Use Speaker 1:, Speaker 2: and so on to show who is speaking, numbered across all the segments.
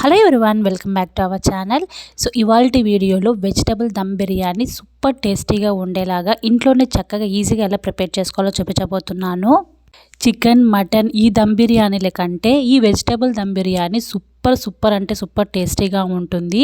Speaker 1: Hello everyone welcome back to our channel. So ఇవాళ వీడియోలో vegetable dum biryani super టేస్టీగా ఉండేలాగా ఇంట్లోనే చక్కగా ఈజీగా ఎలా ప్రిపేర్ చేసుకోవాలో చూపించబోతున్నాను. చికెన్ మటన్ ఈ దమ్ బిర్యానీల కంటే ఈ vegetable dum biryani super super super అంటే సూపర్ టేస్టీగా ఉంటుంది.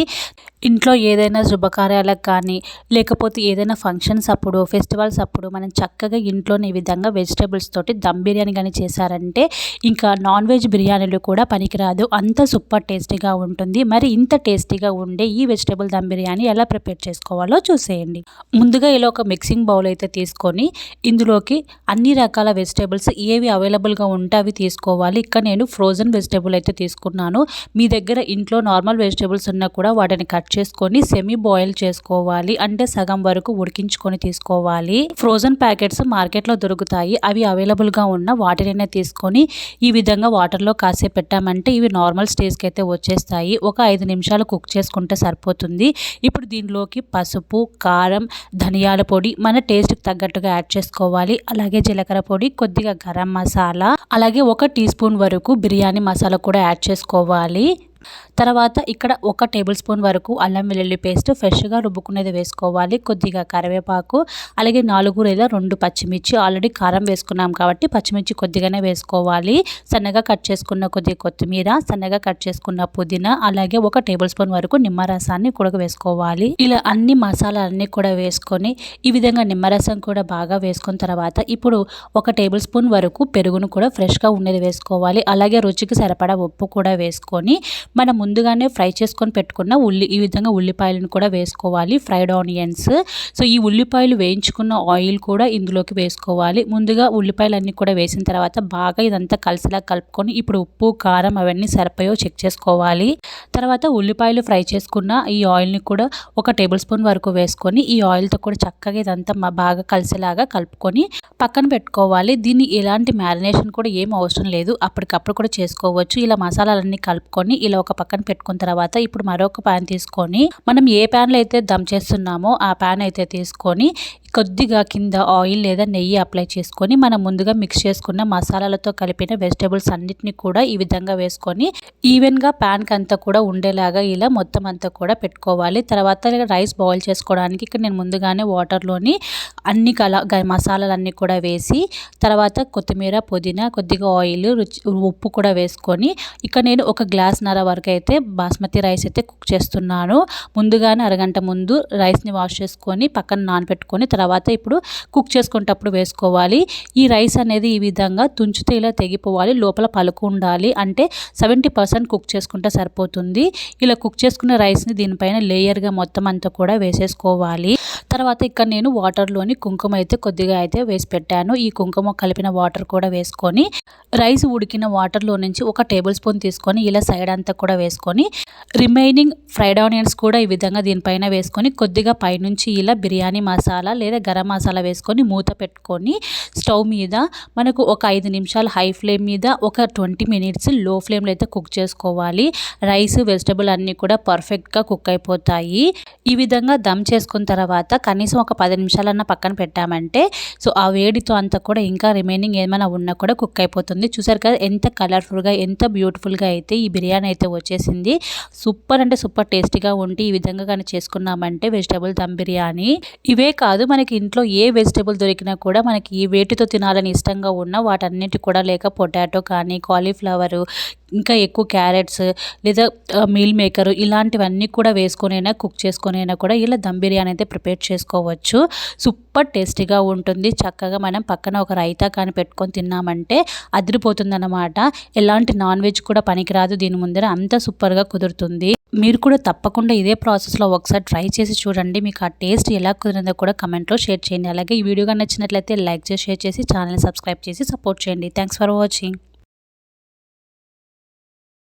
Speaker 1: ఇంట్లో ఏదైనా శుభకార్యాలకు కానీ లేకపోతే ఏదైనా ఫంక్షన్స్ అప్పుడు ఫెస్టివల్స్ అప్పుడు మనం చక్కగా ఇంట్లోనే ఈ విధంగా వెజిటేబుల్స్ తోటి దమ్ బిర్యానీ కానీ చేశారంటే ఇంకా నాన్ వెజ్ బిర్యానీలు కూడా పనికిరాదు. అంత సూపర్ టేస్టీగా ఉంటుంది. మరి ఇంత టేస్టీగా ఉండే ఈ వెజిటేబుల్ దమ్ బిర్యానీ ఎలా ప్రిపేర్ చేసుకోవాలో చూసేయండి. ముందుగా ఇలా ఒక మిక్సింగ్ బౌల్ అయితే తీసుకొని ఇందులోకి అన్ని రకాల వెజిటేబుల్స్ ఏవి అవైలబుల్గా ఉంటే అవి తీసుకోవాలి. ఇక్కడ నేను ఫ్రోజన్ వెజిటేబుల్ అయితే తీసుకున్నాను. మీ దగ్గర ఇంట్లో నార్మల్ వెజిటేబుల్స్ ఉన్నా కూడా వాటిని కట్ చేసుకొని సెమీ బాయిల్ చేసుకోవాలి. అంటే సగం వరకు ఉడికించుకొని తీసుకోవాలి. ఫ్రోజన్ ప్యాకెట్స్ మార్కెట్లో దొరుకుతాయి. అవి అవైలబుల్గా ఉన్న వాటినైనా తీసుకొని ఈ విధంగా వాటర్లో కాసేపు పెట్టామంటే ఇవి నార్మల్ స్టేజ్కి అయితే వచ్చేస్తాయి. ఒక ఐదు నిమిషాలు కుక్ చేసుకుంటే సరిపోతుంది. ఇప్పుడు దీనిలోకి పసుపు కారం ధనియాల పొడి మన టేస్ట్కి తగ్గట్టుగా యాడ్ చేసుకోవాలి. అలాగే జీలకర్ర పొడి కొద్దిగా గరం మసాలా అలాగే ఒక టీ స్పూన్ వరకు బిర్యానీ మసాలా కూడా యాడ్ చేసుకోవాలి. sekali తర్వాత ఇక్కడ ఒక టేబుల్ స్పూన్ వరకు అల్లం వెల్లుల్లి పేస్ట్ ఫ్రెష్గా రుబ్బుకునేది వేసుకోవాలి. కొద్దిగా కరివేపాకు అలాగే నాలుగు లేదా రెండు పచ్చిమిర్చి. ఆల్రెడీ కారం వేసుకున్నాం కాబట్టి పచ్చిమిర్చి కొద్దిగానే వేసుకోవాలి. సన్నగా కట్ చేసుకున్న కొద్దిగా కొత్తిమీర సన్నగా కట్ చేసుకున్న పుదీనా అలాగే ఒక టేబుల్ స్పూన్ వరకు నిమ్మరసాన్ని కూడా వేసుకోవాలి ఇలా అన్ని మసాలాలన్నీ కూడా వేసుకొని ఈ విధంగా నిమ్మరసం కూడా బాగా వేసుకున్న తర్వాత ఇప్పుడు ఒక టేబుల్ స్పూన్ వరకు పెరుగును కూడా ఫ్రెష్గా ఉండేది వేసుకోవాలి. అలాగే రుచికి సరిపడా ఉప్పు కూడా వేసుకొని మనం ముందుగానే ఫ్రై చేసుకొని పెట్టుకున్న ఉల్లి ఈ విధంగా ఉల్లిపాయలను కూడా వేసుకోవాలి ఫ్రైడ్ ఆనియన్స్. సో ఈ ఉల్లిపాయలు వేయించుకున్న ఆయిల్ కూడా ఇందులోకి వేసుకోవాలి. ముందుగా ఉల్లిపాయలు అన్నీ కూడా వేసిన తర్వాత బాగా ఇదంతా కలిసిలా కలుపుకొని ఇప్పుడు ఉప్పు కారం అవన్నీ సరిపోయో చెక్ చేసుకోవాలి. తర్వాత ఉల్లిపాయలు ఫ్రై చేసుకున్న ఈ ఆయిల్ని కూడా ఒక టేబుల్ స్పూన్ వరకు వేసుకొని ఈ ఆయిల్తో కూడా చక్కగా ఇదంతా బాగా కలిసేలాగా కలుపుకొని పక్కన పెట్టుకోవాలి. దీన్ని ఎలాంటి మ్యారినేషన్ కూడా ఏం అవసరం లేదు. అప్పటికప్పుడు కూడా చేసుకోవచ్చు. ఇలా మసాలాలన్నీ కలుపుకొని ఇలా ఒక పక్కన పెట్టుకున్న తర్వాత ఇప్పుడు మరొక ప్యాన్ తీసుకొని మనం ఏ ప్యాన్లో అయితే దమ్ చేస్తున్నామో ఆ ప్యాన్ అయితే తీసుకొని కొద్దిగా కింద ఆయిల్ లేదా నెయ్యి అప్లై చేసుకొని మనం ముందుగా మిక్స్ చేసుకున్న మసాలాలతో కలిపిన వెజిటేబుల్స్ అన్నిటిని కూడా ఈ విధంగా వేసుకొని ఈవెన్గా ప్యాన్కి అంతా కూడా ఉండేలాగా ఇలా మొత్తం అంతా కూడా పెట్టుకోవాలి. తర్వాత రైస్ బాయిల్ చేసుకోవడానికి ఇక్కడ నేను ముందుగానే వాటర్లోని అన్ని కల మసాలాలన్నీ కూడా వేసి తర్వాత కొత్తిమీర పుదీనా కొద్దిగా ఆయిల్ రుచి ఉప్పు కూడా వేసుకొని ఇక్కడ నేను ఒక గ్లాస్ నర వరకు అయితే బాస్మతి రైస్ అయితే కుక్ చేస్తున్నాను. ముందుగానే అరగంట ముందు రైస్ని వాష్ చేసుకొని పక్కన నానబెట్టుకొని తర్వాత తర్వాత ఇప్పుడు కుక్ చేసుకునేటప్పుడు వేసుకోవాలి. ఈ రైస్ అనేది ఈ విధంగా తుంచితే ఇలా తెగిపోవాలి. లోపల పలుకు ఉండాలి. అంటే సెవెంటీ పర్సెంట్ కుక్ చేసుకుంటే సరిపోతుంది. ఇలా కుక్ చేసుకున్న రైస్ని దీనిపైన లేయర్గా మొత్తం అంతా కూడా వేసేసుకోవాలి. తర్వాత ఇక్కడ నేను వాటర్లోని కుంకుమ అయితే కొద్దిగా అయితే వేసి పెట్టాను. ఈ కుంకుమ కలిపిన వాటర్ కూడా వేసుకొని రైస్ ఉడికిన వాటర్లో నుంచి ఒక టేబుల్ స్పూన్ తీసుకొని ఇలా సైడ్ అంతా కూడా వేసుకొని రిమైనింగ్ ఫ్రైడ్ ఆనియన్స్ కూడా ఈ విధంగా దీనిపైన వేసుకొని కొద్దిగా పైనుంచి ఇలా బిర్యానీ మసాలా లేదా గరం మసాలా వేసుకొని మూత పెట్టుకొని స్టవ్ మీద మనకు ఒక ఐదు నిమిషాలు హై ఫ్లేమ్ మీద ఒక ట్వంటీ మినిట్స్లో ఫ్లేమ్లో అయితే కుక్ చేసుకోవాలి. రైస్ వెజిటబుల్ అన్నీ కూడా పర్ఫెక్ట్గా కుక్ అయిపోతాయి. ఈ విధంగా దమ్ చేసుకున్న తర్వాత కనీసం ఒక పది నిమిషాలన్నా పక్కన పెట్టామంటే సో ఆ వేడితో అంతా కూడా ఇంకా రిమైనింగ్ ఏమైనా ఉన్నా కూడా కుక్ అయిపోతుంది. చూసారు కదా ఎంత కలర్ఫుల్గా ఎంత బ్యూటిఫుల్గా అయితే ఈ బిర్యానీ అయితే వచ్చేసింది. సూపర్ అంటే సూపర్ టేస్టీగా ఉండి ఈ విధంగా కానీ చేసుకున్నామంటే వెజిటేబుల్ దమ్ బిర్యానీ. ఇవే కాదు మనకి మనకి ఇంట్లో ఏ వెజిటేబుల్ దొరికినా కూడా మనకి ఈ వేటితో తినాలని ఇష్టంగా ఉన్న వాటన్నిటి కూడా లేక పొటాటో కానీ కాలీఫ్లవరు ఇంకా ఎక్కువ క్యారెట్స్ లేదా మీల్ మేకర్ ఇలాంటివన్నీ కూడా వేసుకొనైనా కుక్ చేసుకొనైనా కూడా ఇలా దమ్ బిర్యానీ అయితే ప్రిపేర్ చేసుకోవచ్చు. సూప్ సూపర్ టేస్టీగా ఉంటుంది. చక్కగా మనం పక్కన ఒక రైతా కానీ పెట్టుకొని తిన్నామంటే అదిరిపోతుందన్నమాట. ఎలాంటి నాన్ వెజ్ కూడా పనికిరాదు. దీని ముందర అంత సూపర్గా కుదురుతుంది. మీరు కూడా తప్పకుండా ఇదే ప్రాసెస్లో ఒకసారి ట్రై చేసి చూడండి. మీకు ఆ టేస్ట్ ఎలా కుదిరిందో కూడా కమెంట్లో షేర్ చేయండి. అలాగే ఈ వీడియో నచ్చినట్లయితే లైక్ చేసి షేర్ చేసి ఛానల్ సబ్స్క్రైబ్ చేసి సపోర్ట్ చేయండి. Thanks for watching.